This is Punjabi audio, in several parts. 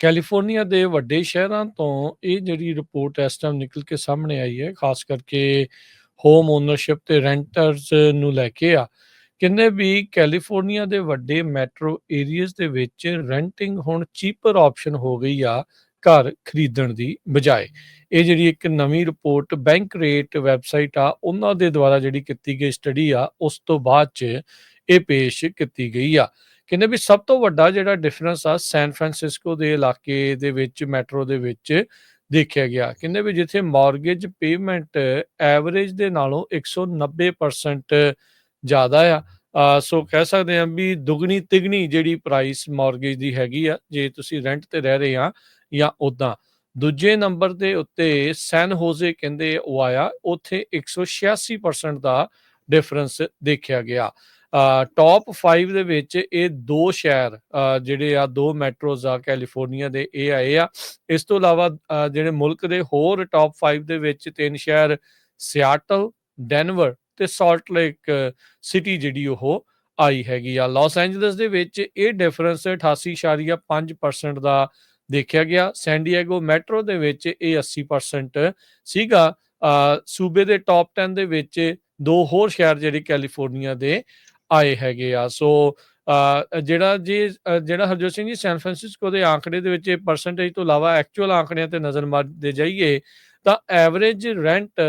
ਕੈਲੀਫੋਰਨੀਆ ਦੇ ਵੱਡੇ ਸ਼ਹਿਰਾਂ ਤੋਂ ਇਹ ਜਿਹੜੀ ਰਿਪੋਰਟ ਇਸ ਟਾਈਮ ਨਿਕਲ ਕੇ ਸਾਹਮਣੇ ਆਈ ਹੈ, ਖਾਸ ਕਰਕੇ ਹੋਮ ਓਨਰਸ਼ਿਪ ਤੇ ਰੈਂਟਰਸ ਨੂੰ ਲੈ ਕੇ ਆ, ਕਹਿੰਦੇ ਵੀ ਕੈਲੀਫੋਰਨੀਆ ਦੇ ਵੱਡੇ ਮੈਟਰੋ ਏਰੀਆਜ਼ ਦੇ ਵਿੱਚ ਰੈਂਟਿੰਗ ਹੁਣ ਚੀਪਰ ਆਪਸ਼ਨ ਹੋ ਗਈ ਆ ਘਰ ਖਰੀਦਣ ਦੀ ਬਜਾਏ। ਇਹ ਜਿਹੜੀ ਇੱਕ ਨਵੀਂ ਰਿਪੋਰਟ ਬੈਂਕ ਰੇਟ ਵੈਬਸਾਈਟ ਆ, ਉਹਨਾਂ ਦੇ ਦੁਆਰਾ ਜਿਹੜੀ ਕੀਤੀ ਗਈ ਸਟੱਡੀ ਆ, ਉਸ ਤੋਂ ਬਾਅਦ ਚ ਇਹ ਪੇਸ਼ ਕੀਤੀ ਗਈ ਆ। ਕਹਿੰਦੇ ਵੀ ਸਭ ਤੋਂ ਵੱਡਾ ਜਿਹੜਾ ਡਿਫਰੈਂਸ ਆ ਸੈਨ ਫਰਾਂਸਿਸਕੋ ਦੇ ਇਲਾਕੇ ਦੇ ਵਿੱਚ, ਮੈਟਰੋ ਦੇ ਵਿੱਚ ਦੇਖਿਆ ਗਿਆ। ਕਹਿੰਦੇ ਵੀ ਜਿੱਥੇ ਮਾਰਗੇਜ ਪੇਮੈਂਟ ਐਵਰੇਜ ਦੇ ਨਾਲੋਂ 190% ਜ਼ਿਆਦਾ ਆ ਸੋ ਕਹਿ ਸਕਦੇ ਆ ਵੀ ਦੁਗਣੀ ਤਿਗਣੀ ਜਿਹੜੀ ਪ੍ਰਾਈਸ ਮਾਰਗੇਜ ਦੀ ਹੈਗੀ ਆ, ਜੇ ਤੁਸੀਂ ਰੈਂਟ ਤੇ ਰਹਿ ਰਹੇ ਆ ਜਾਂ ਉਦਾਂ ਦੂਜੇ ਨੰਬਰ ਦੇ ਉੱਤੇ ਸੈਨ ਹੋਜ਼ੇ ਕਹਿੰਦੇ ਉਹ ਆਇਆ, ਉੱਥੇ 186% ਦਾ ਡਿਫਰੈਂਸ ਦੇਖਿਆ ਗਿਆ। ਟੌਪ 5 ਦੇ ਵਿੱਚ ਇਹ ਦੋ ਸ਼ਹਿਰ ਜਿਹੜੇ ਆ, ਦੋ ਮੈਟਰੋਜ਼ ਆ ਕੈਲੀਫੋਰਨੀਆ ਦੇ ਇਹ ਆਏ ਆ। ਇਸ ਤੋਂ ਇਲਾਵਾ ਜਿਹੜੇ ਮੁਲਕ ਦੇ ਹੋਰ ਟੌਪ 5 ਦੇ ਵਿੱਚ ਤਿੰਨ ਸ਼ਹਿਰ ਸਿਆਟਲ ਡੈਨਵਰ ਤੇ ਸਾਲਟ ਲੇਕ ਸਿਟੀ ਜਿਹੜੀ ਉਹ ਆਈ ਹੈਗੀ ਆ। ਲਾਸ ਐਂਜਲਸ ਦੇ ਵਿੱਚ ਇਹ ਡਿਫਰੈਂਸ 88.5% ਦਾ ਦੇਖਿਆ ਗਿਆ। ਸੈਨ ਡਿਏਗੋ ਮੈਟਰੋ ਦੇ ਵਿੱਚ ਇਹ 80% ਸੀਗਾ। ਸੂਬੇ ਦੇ ਟੌਪ 10 ਦੇ ਵਿੱਚ ਦੋ ਹੋਰ ਸ਼ਹਿਰ ਜਿਹੜੇ ਕੈਲੀਫੋਰਨੀਆ ਦੇ ਆਏ ਹੈਗੇ ਆ। ਸੋ ਜਿਹੜਾ ਜੀ ਜਿਹੜਾ ਹਰਜੋਤ ਸਿੰਘ ਜੀ ਸੈਨ ਫਰਾਂਸਿਸਕੋ ਦੇ ਆંકੜੇ ਦੇ ਵਿੱਚ ਪਰਸੈਂਟੇਜ ਤੋਂ ਇਲਾਵਾ ਐਕਚੁਅਲ ਆંકੜਿਆਂ ਤੇ ਨਜ਼ਰ ਮਾਰਦੇ ਜਾਈਏ, ਤਾਂ ਐਵਰੇਜ ਰੈਂਟ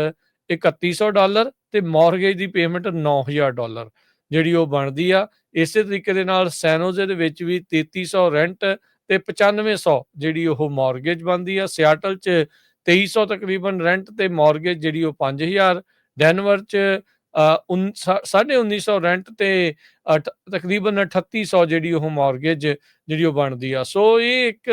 3100 ਡਾਲਰ ਤੇ ਮਾਰਗੇਜ ਦੀ ਪੇਮੈਂਟ 9000 ਡਾਲਰ, ਜਿਹੜੀ ਉਹ ਬਣਦੀ ਆ। ਇਸੇ ਤਰੀਕੇ ਦੇ ਨਾਲ ਸੈਨੋਜ਼ੇ ਦੇ ਵਿੱਚ ਵੀ 3300 ਰੈਂਟ ਤੇ 9500 ਜਿਹੜੀ ਉਹ ਮਾਰਗੇਜ ਬਣਦੀ ਆ। ਸਿਆਟਲ ਚ 2300 ਤਕਰੀਬਨ ਰੈਂਟ ਤੇ ਮਾਰਗੇਜ ਜਿਹੜੀ ਉਹ 5000 ਡੈਨਵਰ ਚ ਅ, ਉਨ- ਸਾ- ਸਾਢੇ 1900 ਰੈਂਟ ਤੇ ਅਠ- ਤਕਰੀਬਨ 3800 ਜਿਹੜੀ ਉਹ ਮਾਰਗੇਜ ਜਿਹੜੀ ਉਹ ਬਣਦੀ ਆ। ਸੋ ਇਹ ਇੱਕ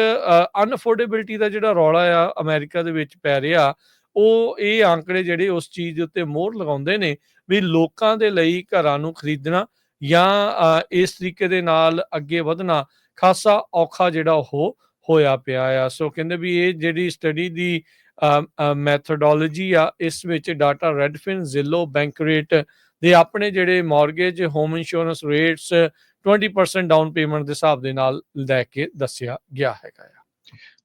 ਅਨਫੋਰਡੇਬਿਲਟੀ ਦਾ ਜਿਹੜਾ ਰੌਲਾ ਆ ਅਮਰੀਕਾ ਦੇ ਵਿੱਚ ਪੈ ਰਿਹਾ ਉਹ ਇਹ ਆંકੜੇ ਜਿਹੜੇ ਉਸ ਚੀਜ਼ ਦੇ ਉੱਤੇ ਮੋਹਰ ਲਗਾਉਂਦੇ ਨੇ ਵੀ ਲੋਕਾਂ ਦੇ ਲਈ ਘਰਾਂ ਨੂੰ ਖਰੀਦਣਾ ਜਾਂ ਇਸ ਤਰੀਕੇ ਦੇ ਨਾਲ ਅੱਗੇ ਵਧਣਾ ਖਾਸਾ ਔਖਾ ਜਿਹੜਾ ਉਹ ਹੋਇਆ ਪਿਆ ਆ। ਸੋ ਕਹਿੰਦੇ ਵੀ ਇਹ ਜਿਹੜੀ ਸਟੱਡੀ ਦੀ ਮੈਥੋਡੋਲੋਜੀ ਆ, ਇਸ ਵਿੱਚ ਡਾਟਾ ਰੈਡਫਿਨ ਜ਼ਿਲੋ ਬੈਂਕ ਦੇ ਆਪਣੇ ਜਿਹੜੇ mortgage home insurance rates 20% down payment ਦੇ ਹਿਸਾਬ ਦੇ ਨਾਲ ਲੈ ਕੇ ਦੱਸਿਆ ਗਿਆ ਹੈਗਾ ਆ।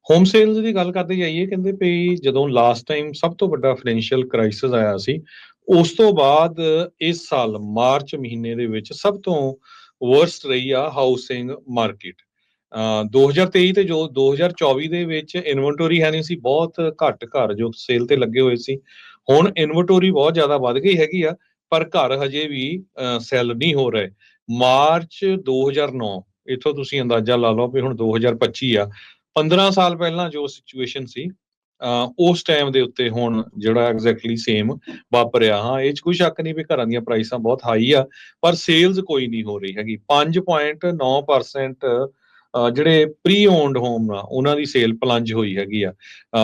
ਹੋਮ ਸੇਲਸ ਦੀ ਗੱਲ ਕਰਦੇ ਜਾਈਏ, ਕਹਿੰਦੇ ਵੀ ਜਦੋਂ ਲਾਸਟ ਟਾਈਮ ਸਭ ਤੋਂ ਵੱਡਾ ਫਾਈਨੈਂਸ਼ੀਅਲ ਕ੍ਰਾਈਸਿਸ ਆਇਆ ਸੀ, ਉਸ ਤੋਂ ਬਾਅਦ ਇਸ ਸਾਲ ਮਾਰਚ ਮਹੀਨੇ ਦੇ ਵਿੱਚ ਸਭ ਤੋਂ ਵਰਸਟ ਰਹੀ ਆ ਹਾਊਸਿੰਗ ਮਾਰਕੀਟ 2023 ਤੇ ਜੋ 2024 ਦੇ ਵਿੱਚ ਇਨਵੈਂਟਰੀ ਹੈ ਨਹੀਂ ਸੀ, ਬਹੁਤ ਘੱਟ ਘਰ ਜੋ ਸੇਲ ਤੇ ਲੱਗੇ ਹੋਏ ਸੀ। ਹੁਣ ਇਨਵੈਂਟਰੀ ਬਹੁਤ ਜ਼ਿਆਦਾ ਵੱਧ ਗਈ ਹੈਗੀ ਆ, ਪਰ ਘਰ ਹਜੇ ਵੀ ਸੈਲ ਨਹੀਂ ਹੋ ਰਹੇ। ਮਾਰਚ 2009 ਇਥੋਂ ਤੁਸੀਂ ਅੰਦਾਜ਼ਾ ਲਾ ਲਓ ਵੀ ਹੁਣ 2025 ਆ। 15 ਸਾਲ ਪਹਿਲਾਂ ਜੋ ਸਿਚੁਏਸ਼ਨ ਸੀ ਉਸ ਟਾਈਮ ਦੇ ਉੱਤੇ ਹੁਣ ਜਿਹੜਾ ਐਗਜ਼ੈਕਟਲੀ ਸੇਮ ਵਾਪਰਿਆ। ਹਾਂ, ਇਹ ਚ ਕੋਈ ਸ਼ੱਕ ਨਹੀਂ ਵੀ ਘਰਾਂ ਦੀਆਂ ਪ੍ਰਾਈਸਾਂ ਬਹੁਤ ਹਾਈ ਆ, ਪਰ ਸੇਲਸ ਕੋਈ ਨਹੀਂ ਹੋ ਰਹੀ ਹੈਗੀ। 5.9% ਅਹ ਜਿਹੜੇ ਪ੍ਰੀ ਓਨਡ ਹੋਮ ਆ, ਉਹਨਾਂ ਦੀ ਸੇਲ ਪਲੰਜ ਹੋਈ ਹੈਗੀ ਆ।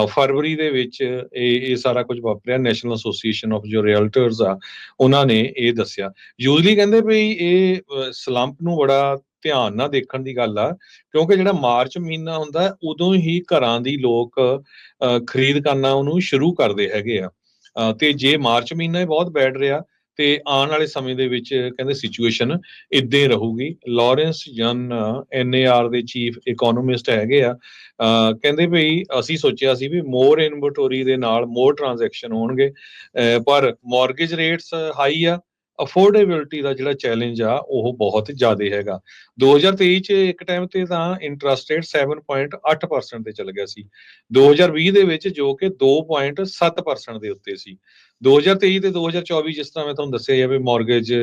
ਫਰਵਰੀ ਦੇ ਵਿੱਚ ਇਹ ਇਹ ਸਾਰਾ ਕੁਝ ਵਾਪਰਿਆ। ਨੈਸ਼ਨਲ ਐਸੋਸੀਏਸ਼ਨ ਆਫ ਜੋ ਰੀਅਲਟਰਸ ਆ, ਉਹਨਾਂ ਨੇ ਇਹ ਦੱਸਿਆ। ਯੂਜ਼ਲੀ ਕਹਿੰਦੇ ਵੀ ਇਹ ਸਲੰਪ ਨੂੰ ਬੜਾ ਧਿਆਨ ਨਾਲ ਦੇਖਣ ਦੀ ਗੱਲ ਆ, ਕਿਉਂਕਿ ਜਿਹੜਾ ਮਾਰਚ ਮਹੀਨਾ ਹੁੰਦਾ, ਉਦੋਂ ਹੀ ਘਰਾਂ ਦੀ ਲੋਕ ਖਰੀਦ ਕਰਨਾ ਉਹਨੂੰ ਸ਼ੁਰੂ ਕਰਦੇ ਹੈਗੇ ਆ। ਤੇ ਜੇ ਮਾਰਚ ਮਹੀਨਾ ਹੀ ਬਹੁਤ ਬੈਠ ਰਿਹਾ ਤੇ ਆਉਣ ਵਾਲੇ ਸਮੇਂ ਦੇ ਵਿੱਚ ਕਹਿੰਦੇ ਸਿਚੁਏਸ਼ਨ ਇਦਾਂ ਹੀ ਰਹੂਗੀ। ਲਾਰੈਂਸ ਜਨ ਐਨਏਆਰ ਦੇ ਚੀਫ ਇਕਨੋਮਿਸਟ ਹੈਗੇ ਆ ਕਹਿੰਦੇ ਵੀ ਅਸੀਂ ਸੋਚਿਆ ਸੀ ਵੀ ਮੋਰ ਇਨਵੈਂਟਰੀ ਦੇ ਨਾਲ ਮੋਰ ਟ੍ਰਾਂਜੈਕਸ਼ਨ ਹੋਣਗੇ ਪਰ ਮਾਰਗੇਜ ਰੇਟਸ ਹਾਈ ਆ ਅਫੋਰਡੇਬਿਲਟੀ ਦਾ ਜਿਹੜਾ ਚੈਲੰਜ ਆ, ਉਹ ਬਹੁਤ ਜ਼ਿਆਦਾ ਹੈਗਾ। 2023 ਚ ਇੱਕ ਟਾਈਮ ਤੇ ਤਾਂ ਇੰਟਰਸਟ ਰੇਟ 7.8% ਤੇ ਚੱਲ ਗਿਆ ਸੀ। 2020 ਦੇ ਵਿੱਚ ਜੋ ਕਿ 2.7% ਦੇ ਉੱਤੇ ਸੀ। 2023 ਤੇ 2024 ਜਿਸ ਤਰ੍ਹਾਂ ਮੈਂ ਤੁਹਾਨੂੰ ਦੱਸਿਆ ਵੀ ਮਾਰਗੇਜ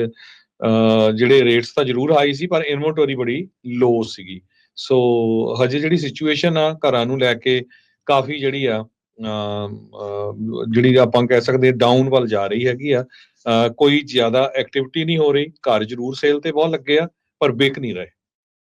ਜਿਹੜੇ ਰੇਟਸ ਤਾਂ ਜ਼ਰੂਰ ਹਾਈ ਸੀ, ਪਰ ਇਨਵੈਂਟਰੀ ਬੜੀ ਲੋ ਸੀਗੀ। ਸੋ ਹਜੇ ਜਿਹੜੀ ਸਿਚੁਏਸ਼ਨ ਆ, ਘਰਾਂ ਨੂੰ ਲੈ ਕੇ ਕਾਫੀ ਜਿਹੜੀ ਆ ਜਿਹੜੀ ਆਪਾਂ ਕਹਿ ਸਕਦੇ ਡਾਊਨ ਵੱਲ ਜਾ ਰਹੀ ਹੈਗੀ ਆ। ਕੋਈ ਜ਼ਿਆਦਾ ਐਕਟੀਵਿਟੀ ਨਹੀਂ ਹੋ ਰਹੀ, ਘਰ ਜ਼ਰੂਰ ਸੇਲ ਤੇ ਬਹੁਤ ਲੱਗੇ ਆ, ਪਰ ਵਿਕ ਨਹੀਂ ਰਹੇ।